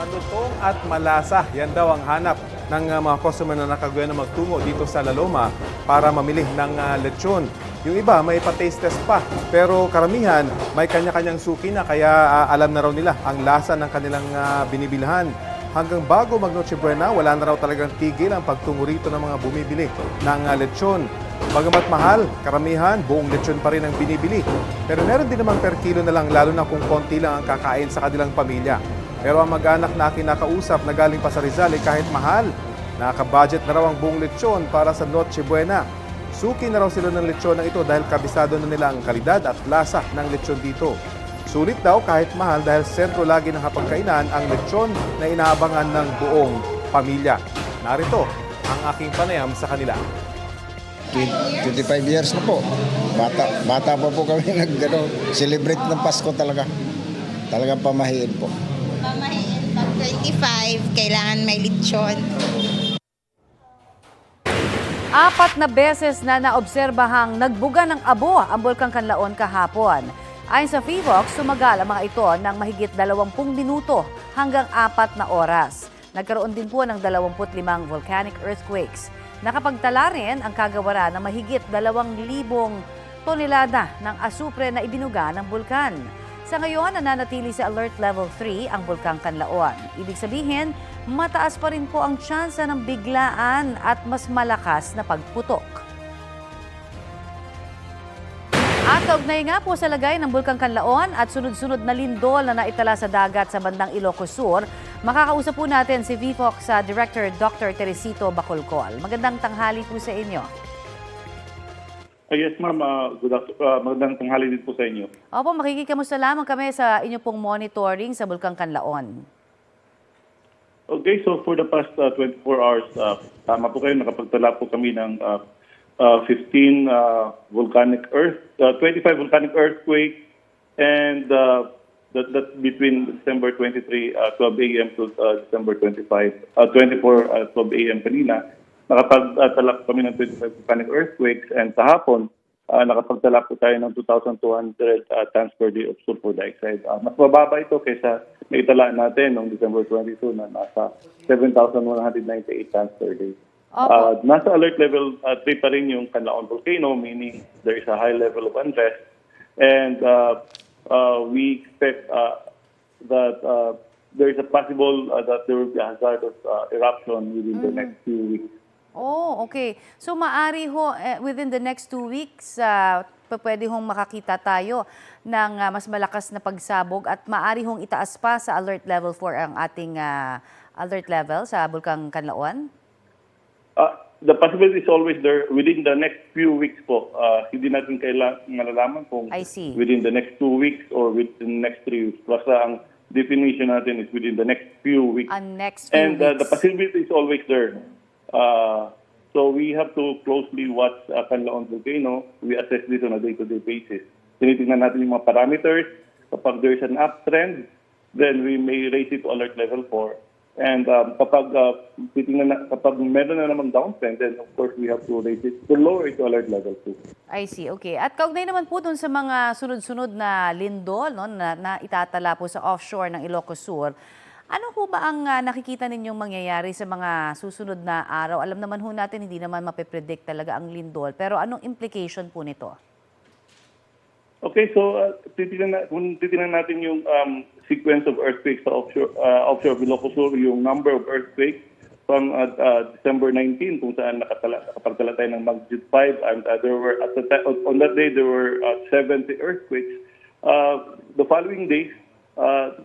Malutong at malasa, yan daw ang hanap ng uh, mga customer na nakagawa na magtungo dito sa Laloma para mamili ng uh, lechon. Yung iba may pa-taste test pa, pero karamihan may kanya-kanyang suki na kaya uh, alam na raw nila ang lasa ng kanilang uh, binibilhan. Hanggang bago mag Noche Buena, wala na raw talagang tigil ang pagtungo rito ng mga bumibili ng uh, lechon. Bagamat mahal, karamihan, buong lechon pa rin ang binibili. Pero meron din naman per kilo na lang, lalo na kung konti lang ang kakain sa kanilang pamilya. Pero ang mag-anak na kinakausap na galing pa sa Rizal ay kahit mahal, nakaka-budget na raw ang buong lechon para sa Noche Buena. Suki na raw sila ng lechon na ito dahil kabisado na nila ang kalidad at lasa ng lechon dito. Sulit daw kahit mahal dahil sentro lagi ng hapagkainan ang lechon na inaabangan ng buong pamilya. Narito ang aking panayam sa kanila. 20 25 years na po. Bata, bata pa po kami nag ano, ng Pasko talaga. Talagang pamahiin po. Pamahiin pag 25, kailangan may lechon. Apat na beses na naobserbahang nagbuga ng abo ang Bulkang Kanlaon kahapon. Ayon sa FIVOX, sumagal ang mga ito ng mahigit 20 minuto hanggang 4 na oras. Nagkaroon din po ng 25 volcanic earthquakes. Nakapagtala rin ang kagawaran ng mahigit 2,000 tonelada ng asupre na ibinuga ng bulkan. Sa ngayon, nananatili sa Alert Level 3 ang Bulkang Kanlaon. Ibig sabihin, mataas pa rin po ang tsansa ng biglaan at mas malakas na pagputok. At kaugnay nga po sa lagay ng Bulkang Kanlaon at sunod-sunod na lindol na naitala sa dagat sa bandang Ilocos Sur, makakausap po natin si VFOC sa Director Dr. Teresito Bacolcol. Magandang tanghali po sa inyo. Ah, yes, ma'am. Uh, good ah, magandang tanghali din po sa inyo. Opo, makikikamusta lamang kami sa inyo pong monitoring sa Bulkang Kanlaon. Okay, so for the past uh, 24 hours, uh, tama po kayo, nakapagtala po kami ng uh, uh, 15 uh, volcanic earth, uh, 25 volcanic earthquake, and uh, that, that's between December 23, uh, 12 a.m. to uh, December 25, uh, 24, uh, 12 a.m. kanina. Nakapagtala po kami ng 25 volcanic earthquakes, and kahapon, uh, nakapagtala po tayo ng 2,200 uh, tons per day of sulfur dioxide. Uh, mas mababa ito kaysa naitala natin noong December 22 na nasa 7,198 tons per day. Opo. Uh, nasa alert level uh, 3 pa rin yung Canlaon volcano, meaning there is a high level of unrest. And uh, uh, we expect uh, that uh, there is a possible uh, that there will be a hazardous uh, eruption within the next few weeks. Oh, okay. So maari ho eh, within the next two weeks, uh, pwede hong makakita tayo ng ah, mas malakas na pagsabog at maari hong itaas pa sa alert level 4 ang ating ah, alert level sa Bulkang Kanlaon? Uh, the possibility is always there within the next few weeks po. Uh, hindi natin kailangan malalaman kung I see. within the next two weeks or within the next three weeks. Basta ang definition natin is within the next few weeks. Ang next few and uh, the weeks. possibility is always there. Uh, so we have to closely watch uh, Canlaon volcano. We assess this on a day-to-day basis. Tinitingnan natin yung mga parameters. Kapag there's an uptrend, then we may raise it to alert level 4. And um, kapag uh, na, kapag meron na namang downtrend, then of course we have to raise it to lower it to alert level 2. I see, okay. At kaugnay naman po dun sa mga sunod-sunod na lindol no, na, na itatala po sa offshore ng Ilocos Sur, ano po ba ang ah, nakikita ninyong mangyayari sa mga susunod na araw? Alam naman ho natin, hindi naman mapipredict talaga ang lindol. Pero anong implication po nito? Okay, so uh, titingnan, na, kung titingnan natin yung um, sequence of earthquakes sa offshore, uh, offshore of Ilocos Sur, yung number of earthquakes from uh, uh, December 19 kung saan nakatala, nakapagtala tayo ng magnitude 5 and uh, there were at the ti- on that day there were uh, 70 earthquakes. Uh, the following days, uh,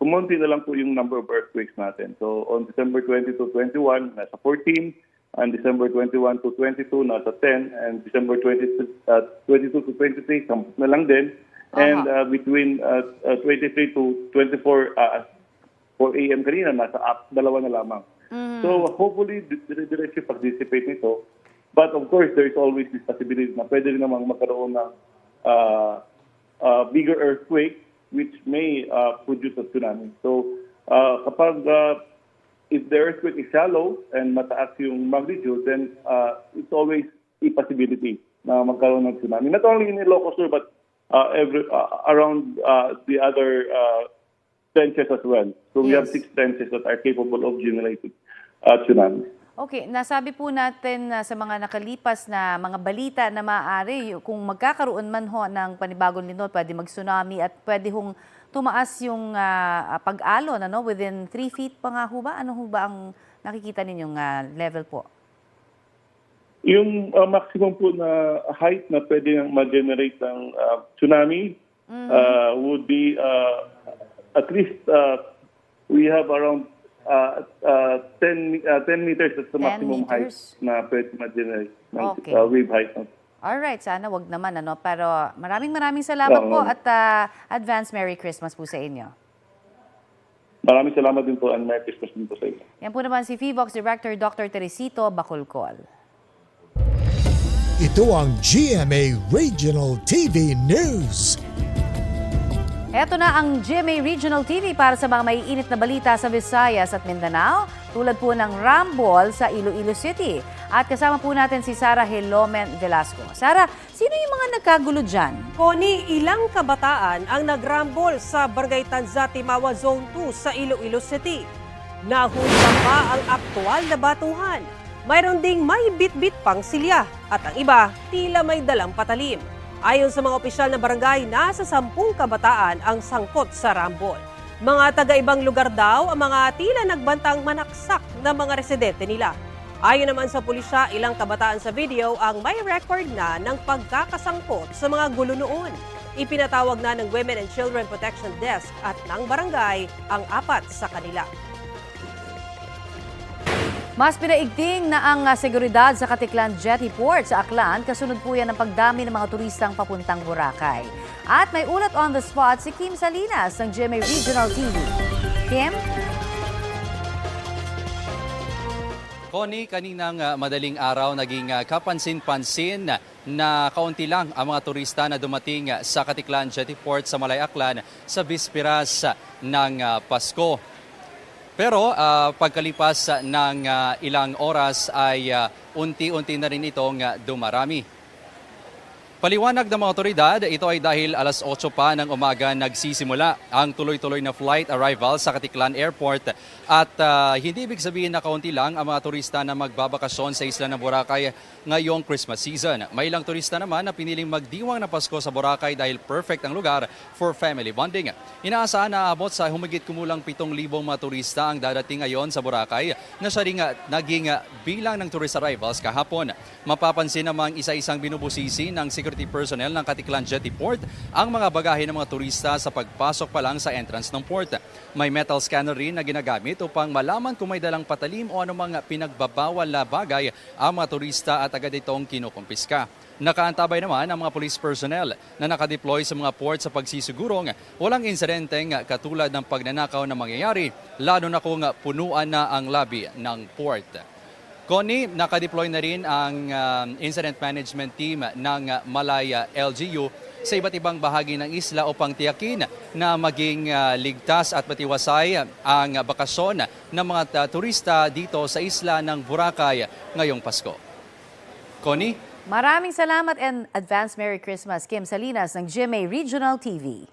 kumunti na lang po yung number of earthquakes natin. So on December 20 to 21, nasa 14, and December 21 to 22, nasa 10, and December 20, uh, 22 to 23, samput na lang din. And uh, between uh, uh, 23 to 24, uh, 4 a.m. kanina, nasa up, dalawa na lamang. So hopefully, di- dire-diretso yung pag-dissipate nito. But of course, there is always this possibility na pwede rin namang magkaroon ng uh, uh, bigger earthquake which may uh, produce a tsunami. So uh, kapag uh, if the earthquake is shallow and mataas yung magnitude, then uh, it's always a possibility na magkaroon ng tsunami. Not only in Ilocos Sur, but uh, every, uh, around uh, the other uh, trenches as well. So we have Yes. six trenches that are capable of generating uh, tsunami. Okay, nasabi po natin na sa mga nakalipas na mga balita na maaari kung magkakaroon man ho ng panibagong linod, pwede mag-tsunami at pwede hong tumaas yung ah, pag-alon ano, within 3 feet pa nga ho ba? Ano ho ba ang nakikita ninyong ah, level po? Yung uh, maximum po na height na pwede nang ma-generate ng uh, tsunami uh, would be uh, at least uh, we have around uh, uh, 10, uh, 10 meters that's the 10 maximum height meters? na pwede ma-generate ng Okay. uh, wave height. Alright, sana wag naman ano, pero maraming maraming salamat Oo. po at ah, advance Merry Christmas po sa inyo. Maraming salamat din po and Merry Christmas din po sa inyo. Yan po naman si FIVOX Director Dr. Teresito Bacolcol. Ito ang GMA Regional TV News. Ito na ang GMA Regional TV para sa mga maiinit na balita sa Visayas at Mindanao, tulad po ng Rambol sa Iloilo City. At kasama po natin si Sarah Helomen Velasco. Sarah, sino yung mga nagkagulo dyan? Koni, ilang kabataan ang nagrambol sa Barangay Tanzati, Mawa Zone 2 sa Iloilo City. Nahuli pa ang aktual na batuhan. Mayroon ding may bit-bit pang silya at ang iba tila may dalang patalim. Ayon sa mga opisyal na barangay, nasa sampung kabataan ang sangkot sa rambol. Mga taga-ibang lugar daw ang mga tila nagbantang manaksak na mga residente nila. Ayon naman sa pulisya, ilang kabataan sa video ang may record na ng pagkakasangkot sa mga gulo noon. Ipinatawag na ng Women and Children Protection Desk at ng barangay ang apat sa kanila. Mas pinaigting na ang ah, seguridad sa Katiklan Jetty Port sa Aklan, kasunod po yan ng pagdami ng mga turistang papuntang Boracay. At may ulat on the spot si Kim Salinas ng GMA Regional TV. Kim? Connie, kaninang uh, madaling araw naging uh, kapansin-pansin na kaunti lang ang mga turista na dumating sa Katiklan Jetty Port sa Malay Aklan sa bisperas uh, ng Pasko. Pero uh, pagkalipas ng uh, ilang oras ay uh, unti-unti na rin itong dumarami. Paliwanag ng mga otoridad, ito ay dahil alas 8 pa ng umaga nagsisimula ang tuloy-tuloy na flight arrival sa Katiklan Airport at ah, hindi ibig sabihin na kaunti lang ang mga turista na magbabakasyon sa isla ng Boracay ngayong Christmas season. May ilang turista naman na piniling magdiwang na Pasko sa Boracay dahil perfect ang lugar for family bonding. Inaasahan na abot sa humigit kumulang 7,000 mga turista ang dadating ngayon sa Boracay na siya rin ah, naging ah, bilang ng tourist arrivals kahapon. Mapapansin namang isa-isang binubusisi ng security personnel ng Katiklan Jetty Port ang mga bagahe ng mga turista sa pagpasok pa lang sa entrance ng port. May metal scanner rin na ginagamit upang malaman kung may dalang patalim o anumang pinagbabawal na bagay ang mga turista at agad itong kinukumpiska. Nakaantabay naman ang mga police personnel na nakadeploy sa mga port sa pagsisigurong walang insidenteng katulad ng pagnanakaw na mangyayari lalo na kung punuan na ang labi ng port. Connie, nakadeploy na rin ang um, incident management team ng Malaya LGU sa iba't ibang bahagi ng isla upang tiyakin na maging uh, ligtas at matiwasay ang bakasyon ng mga uh, turista dito sa isla ng Boracay ngayong Pasko. Connie? Maraming salamat and advance Merry Christmas, Kim Salinas ng GMA Regional TV.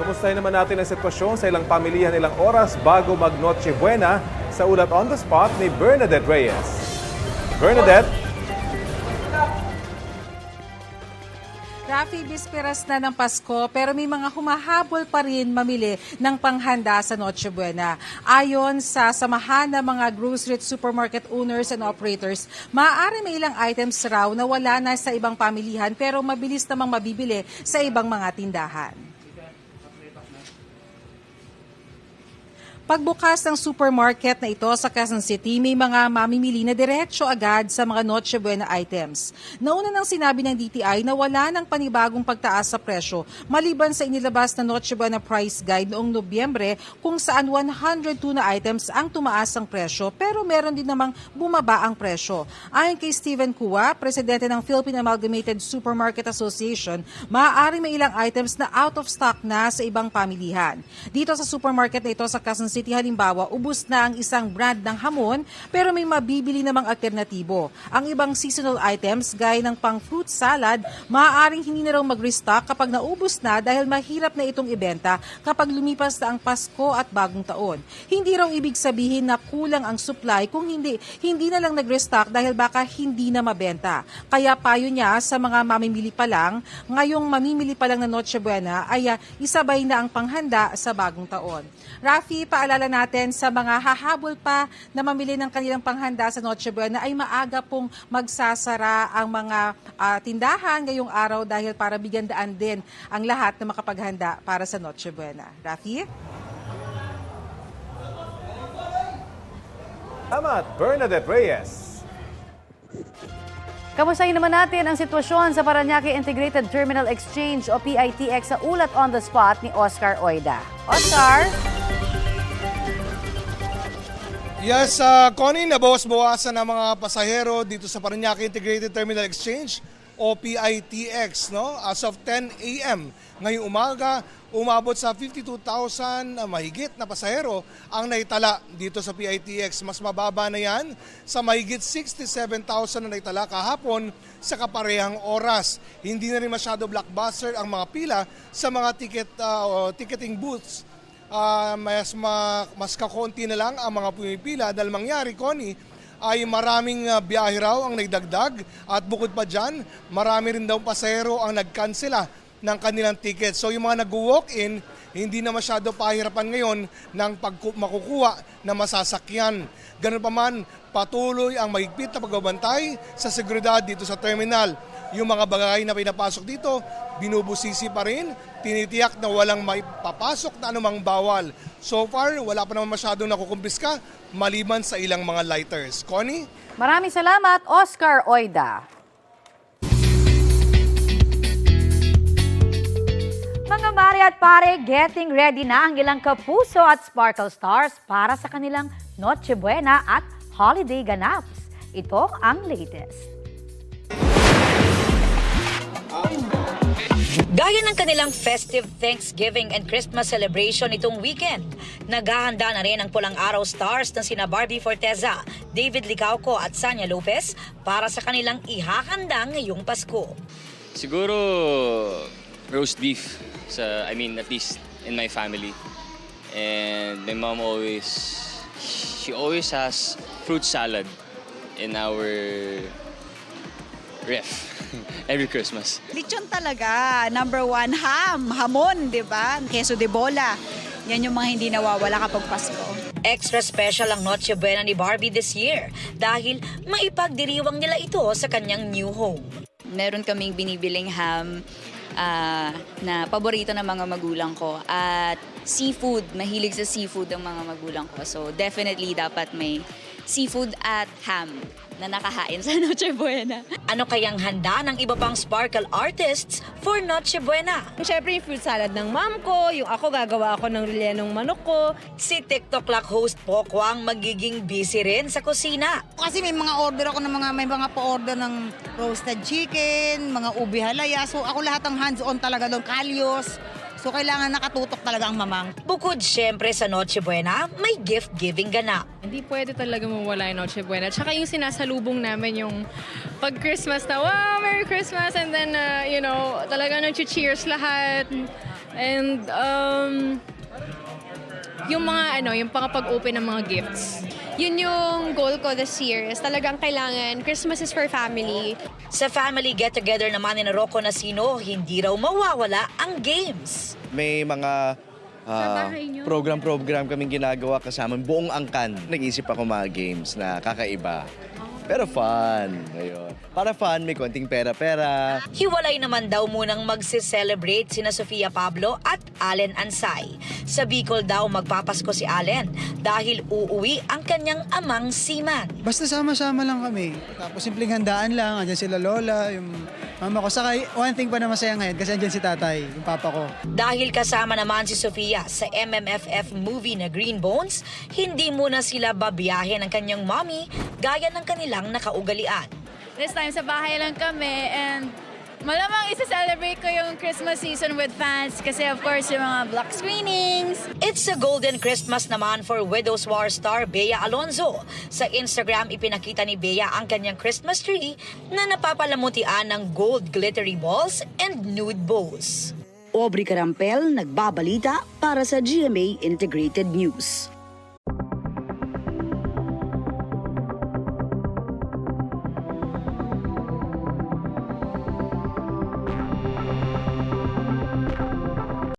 Kumustahin naman natin ang sitwasyon sa ilang pamilya ilang oras bago mag Noche Buena sa ulat on the spot ni Bernadette Reyes. Bernadette? Rafi, bisperas na ng Pasko pero may mga humahabol pa rin mamili ng panghanda sa Noche Buena. Ayon sa samahan ng mga grocery at supermarket owners and operators, maaari may ilang items raw na wala na sa ibang pamilihan pero mabilis namang mabibili sa ibang mga tindahan. Pagbukas ng supermarket na ito sa Quezon City, may mga mamimili na diretsyo agad sa mga Noche Buena items. Nauna nang sinabi ng DTI na wala ng panibagong pagtaas sa presyo maliban sa inilabas na Noche Buena Price Guide noong Nobyembre kung saan 102 na items ang tumaas ang presyo pero meron din namang bumaba ang presyo. Ayon kay Steven Kua, presidente ng Philippine Amalgamated Supermarket Association, maaari may ilang items na out of stock na sa ibang pamilihan. Dito sa supermarket na ito sa Quezon City, City halimbawa, ubus na ang isang brand ng hamon pero may mabibili namang alternatibo. Ang ibang seasonal items gaya ng pang fruit salad, maaaring hindi na raw mag-restock kapag naubos na dahil mahirap na itong ibenta kapag lumipas na ang Pasko at Bagong Taon. Hindi raw ibig sabihin na kulang ang supply kung hindi, hindi na lang nag-restock dahil baka hindi na mabenta. Kaya payo niya sa mga mamimili pa lang, ngayong mamimili pa lang na Noche Buena ay ah, isabay na ang panghanda sa Bagong Taon. Rafi, paalala natin sa mga hahabol pa na mamili ng kanilang panghanda sa Noche Buena ay maaga pong magsasara ang mga ah, tindahan ngayong araw dahil para bigyan daan din ang lahat na makapaghanda para sa Noche Buena. Rafi? Tama, Bernadette Reyes. Kamustahin naman natin ang sitwasyon sa Paranaque Integrated Terminal Exchange o PITX sa ulat on the spot ni Oscar Oida. Oscar? Yes, uh, Connie, nabawas-bawasan ang mga pasahero dito sa Parañaque Integrated Terminal Exchange o PITX no? as of 10 a.m. Ngayong umaga, umabot sa 52,000 na mahigit na pasahero ang naitala dito sa PITX. Mas mababa na yan sa mahigit 67,000 na naitala kahapon sa kaparehang oras. Hindi na rin masyado blockbuster ang mga pila sa mga ticket, uh, ticketing booths Ah, mas ma, mas kakonti na lang ang mga pumipila dahil mangyari, Connie, ay maraming ah, biyahe raw ang nagdagdag at bukod pa dyan, marami rin daw pasahero ang nagkansela ng kanilang ticket. So yung mga nag-walk-in, hindi na masyado pahirapan ngayon ng pag makukuha na masasakyan. Ganun pa man, patuloy ang mahigpit na pagbabantay sa seguridad dito sa terminal. Yung mga bagay na pinapasok dito, binubusisi pa rin, tinitiyak na walang may papasok na anumang bawal. So far, wala pa naman masyadong nakukumpiska maliban sa ilang mga lighters. Connie? Maraming salamat, Oscar Oida. Mga mare at pare, getting ready na ang ilang kapuso at sparkle stars para sa kanilang Noche Buena at Holiday Ganaps. Ito ang latest. Gaya ng kanilang festive Thanksgiving and Christmas celebration itong weekend, naghahanda na rin ang pulang araw stars na sina Barbie Forteza, David Licauco at Sanya Lopez para sa kanilang ihahanda ngayong Pasko. Siguro roast beef sa I mean at least in my family. And my mom always she always has fruit salad in our ref every Christmas. Lechon talaga. Number one, ham. Hamon, di ba? Queso de bola. Yan yung mga hindi nawawala kapag Pasko. Extra special ang Noche Buena ni Barbie this year dahil maipagdiriwang nila ito sa kanyang new home. Meron kaming binibiling ham ah, na paborito ng mga magulang ko. At seafood, mahilig sa seafood ang mga magulang ko. So definitely dapat may seafood at ham na nakahain sa Noche Buena. Ano kayang handa ng iba pang sparkle artists for Noche Buena? Siyempre yung fruit salad ng mom ko, yung ako gagawa ako ng rellenong manok ko. Si TikTok Lock host Poco ang magiging busy rin sa kusina. Kasi may mga order ako ng mga may mga pa-order ng roasted chicken, mga ubi halaya. So ako lahat ng hands-on talaga doon, kalyos. So kailangan nakatutok talaga ang mamang. Bukod syempre sa Noche Buena, may gift-giving ganap. Hindi pwede talaga mawala yung Noche Buena. Tsaka yung sinasalubong namin yung pag Christmas na, wow, Merry Christmas! And then, uh, you know, talaga nag-cheers lahat. And, um, yung mga, ano, yung pangapag-open ng mga gifts. Yun yung goal ko this year is talagang kailangan Christmas is for family. Sa family get-together naman ni Rocco Nasino, hindi raw mawawala ang games. May mga niyo? program-program kaming ginagawa kasama buong angkan. Nag-isip ako mga games na kakaiba. Pero fun. Ayun. Para fun, may konting pera-pera. Hiwalay naman daw munang magse-celebrate sina Sofia Pablo at Allen Ansay. Sa Bicol daw magpapasko si Allen dahil uuwi ang kanyang amang siman. Basta sama-sama lang kami. Tapos simpleng handaan lang. Andyan sila lola, yung mama ko. Saka one thing pa na masaya ngayon kasi andyan si tatay, yung papa ko. Dahil kasama naman si Sofia sa MMFF movie na Green Bones, hindi muna sila babiyahe ng kanyang mommy gaya ng kanilang nakaugalian. This time sa bahay lang kami and Malamang isa-celebrate ko yung Christmas season with fans kasi of course yung mga block screenings. It's a golden Christmas naman for Widows War star Bea Alonzo. Sa Instagram, ipinakita ni Bea ang kanyang Christmas tree na napapalamutian ng gold glittery balls and nude bows. Aubrey Carampel, nagbabalita para sa GMA Integrated News.